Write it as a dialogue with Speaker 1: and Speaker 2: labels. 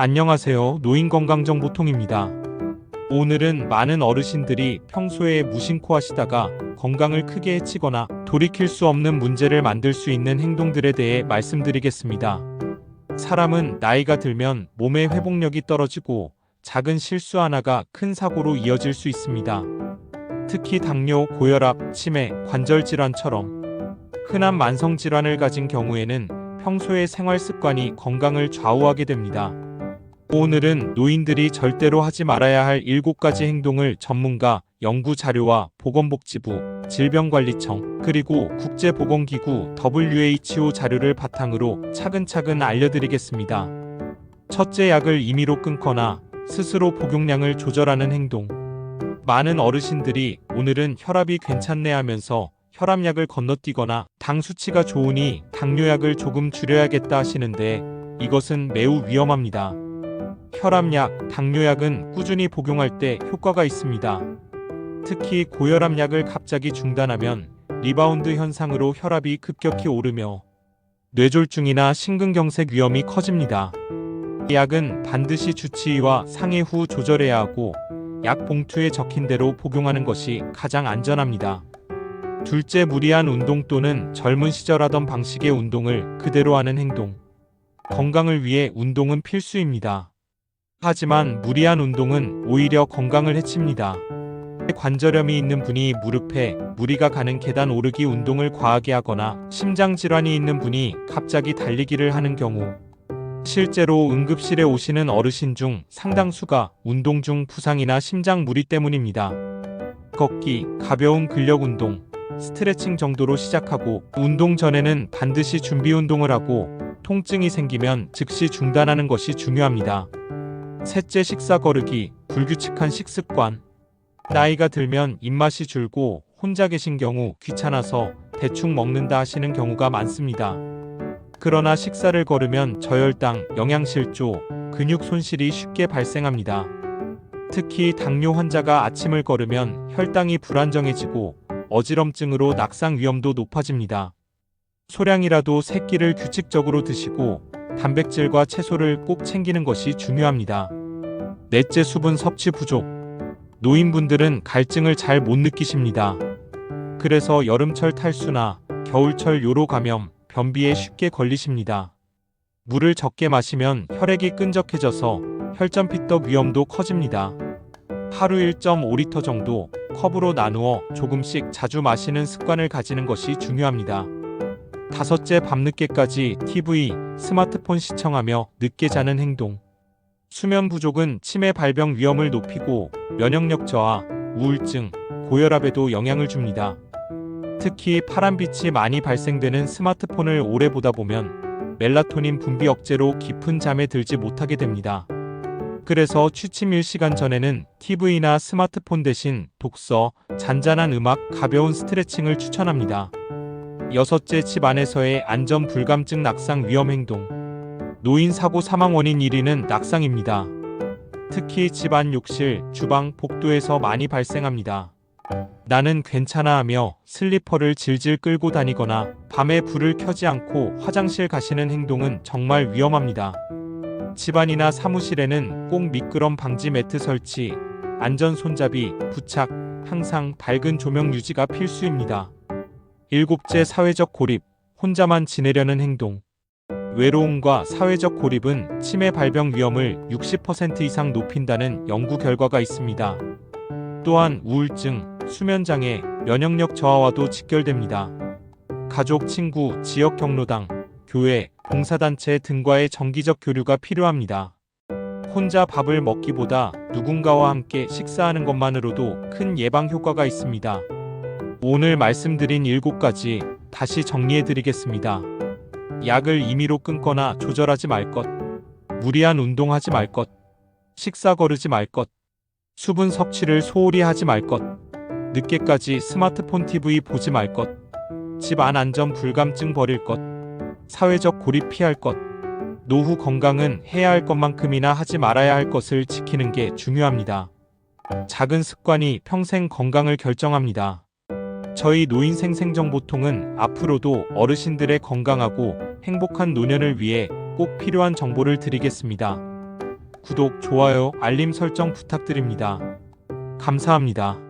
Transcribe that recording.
Speaker 1: 안녕하세요. 노인건강정보통입니다. 오늘은 많은 어르신들이 평소에 무심코 하시다가 건강을 크게 해치거나 돌이킬 수 없는 문제를 만들 수 있는 행동들에 대해 말씀드리겠습니다. 사람은 나이가 들면 몸의 회복력이 떨어지고 작은 실수 하나가 큰 사고로 이어질 수 있습니다. 특히 당뇨, 고혈압, 치매, 관절 질환처럼 흔한 만성 질환을 가진 경우에는 평소의 생활 습관이 건강을 좌우하게 됩니다. 오늘은 노인들이 절대로 하지 말아야 할 7가지 행동을 전문가, 연구 자료와 보건복지부, 질병관리청, 그리고 국제보건기구 WHO 자료를 바탕으로 차근차근 알려드리겠습니다. 첫째 약을 임의로 끊거나 스스로 복용량을 조절하는 행동. 많은 어르신들이 오늘은 혈압이 괜찮네 하면서 혈압약을 건너뛰거나 당 수치가 좋으니 당뇨약을 조금 줄여야겠다 하시는데 이것은 매우 위험합니다. 혈압약, 당뇨약은 꾸준히 복용할 때 효과가 있습니다. 특히 고혈압약을 갑자기 중단하면 리바운드 현상으로 혈압이 급격히 오르며 뇌졸중이나 심근경색 위험이 커집니다. 이 약은 반드시 주치의와 상의 후 조절해야 하고 약 봉투에 적힌 대로 복용하는 것이 가장 안전합니다. 둘째, 무리한 운동 또는 젊은 시절 하던 방식의 운동을 그대로 하는 행동. 건강을 위해 운동은 필수입니다. 하지만 무리한 운동은 오히려 건강을 해칩니다. 관절염이 있는 분이 무릎에 무리가 가는 계단 오르기 운동을 과하게 하거나 심장 질환이 있는 분이 갑자기 달리기를 하는 경우 실제로 응급실에 오시는 어르신 중 상당수가 운동 중 부상이나 심장 무리 때문입니다. 걷기, 가벼운 근력 운동, 스트레칭 정도로 시작하고 운동 전에는 반드시 준비 운동을 하고 통증이 생기면 즉시 중단하는 것이 중요합니다. 셋째 식사 거르기, 불규칙한 식습관. 나이가 들면 입맛이 줄고 혼자 계신 경우 귀찮아서 대충 먹는다 하시는 경우가 많습니다. 그러나 식사를 거르면 저혈당, 영양실조, 근육 손실이 쉽게 발생합니다. 특히 당뇨 환자가 아침을 거르면 혈당이 불안정해지고 어지럼증으로 낙상 위험도 높아집니다. 소량이라도 세 끼를 규칙적으로 드시고 단백질과 채소를 꼭 챙기는 것이 중요합니다. 넷째 수분 섭취 부족. 노인분들은 갈증을 잘 못 느끼십니다. 그래서 여름철 탈수나 겨울철 요로 감염, 변비에 쉽게 걸리십니다. 물을 적게 마시면 혈액이 끈적해져서 혈전피떡 위험도 커집니다. 하루 1.5리터 정도 컵으로 나누어 조금씩 자주 마시는 습관을 가지는 것이 중요합니다. 다섯째 밤늦게까지 TV, 스마트폰 시청하며 늦게 자는 행동. 수면 부족은 치매 발병 위험을 높이고 면역력 저하, 우울증, 고혈압에도 영향을 줍니다. 특히 파란빛이 많이 발생되는 스마트폰을 오래 보다 보면 멜라토닌 분비 억제로 깊은 잠에 들지 못하게 됩니다. 그래서 취침 1시간 전에는 TV나 스마트폰 대신 독서, 잔잔한 음악, 가벼운 스트레칭을 추천합니다. 여섯째 집 안에서의 안전 불감증 낙상 위험 행동. 노인 사고 사망 원인 1위는 낙상입니다. 특히 집안 욕실, 주방, 복도에서 많이 발생합니다. 나는 괜찮아 하며 슬리퍼를 질질 끌고 다니거나 밤에 불을 켜지 않고 화장실 가시는 행동은 정말 위험합니다. 집안이나 사무실에는 꼭 미끄럼 방지 매트 설치, 안전 손잡이, 부착, 항상 밝은 조명 유지가 필수입니다. 일곱째 사회적 고립, 혼자만 지내려는 행동. 외로움과 사회적 고립은 치매 발병 위험을 60% 이상 높인다는 연구 결과가 있습니다. 또한 우울증, 수면장애, 면역력 저하와도 직결됩니다. 가족, 친구, 지역 경로당, 교회, 봉사단체 등과의 정기적 교류가 필요합니다. 혼자 밥을 먹기보다 누군가와 함께 식사하는 것만으로도 큰 예방 효과가 있습니다. 오늘 말씀드린 7가지 다시 정리해 드리겠습니다. 약을 임의로 끊거나 조절하지 말 것, 무리한 운동하지 말 것, 식사 거르지 말 것, 수분 섭취를 소홀히 하지 말 것, 늦게까지 스마트폰 TV 보지 말 것, 집 안 안전 불감증 버릴 것, 사회적 고립 피할 것, 노후 건강은 해야 할 것만큼이나 하지 말아야 할 것을 지키는 게 중요합니다. 작은 습관이 평생 건강을 결정합니다. 저희 노인 생생정보통은 앞으로도 어르신들의 건강하고 행복한 노년을 위해 꼭 필요한 정보를 드리겠습니다. 구독, 좋아요, 알림 설정 부탁드립니다. 감사합니다.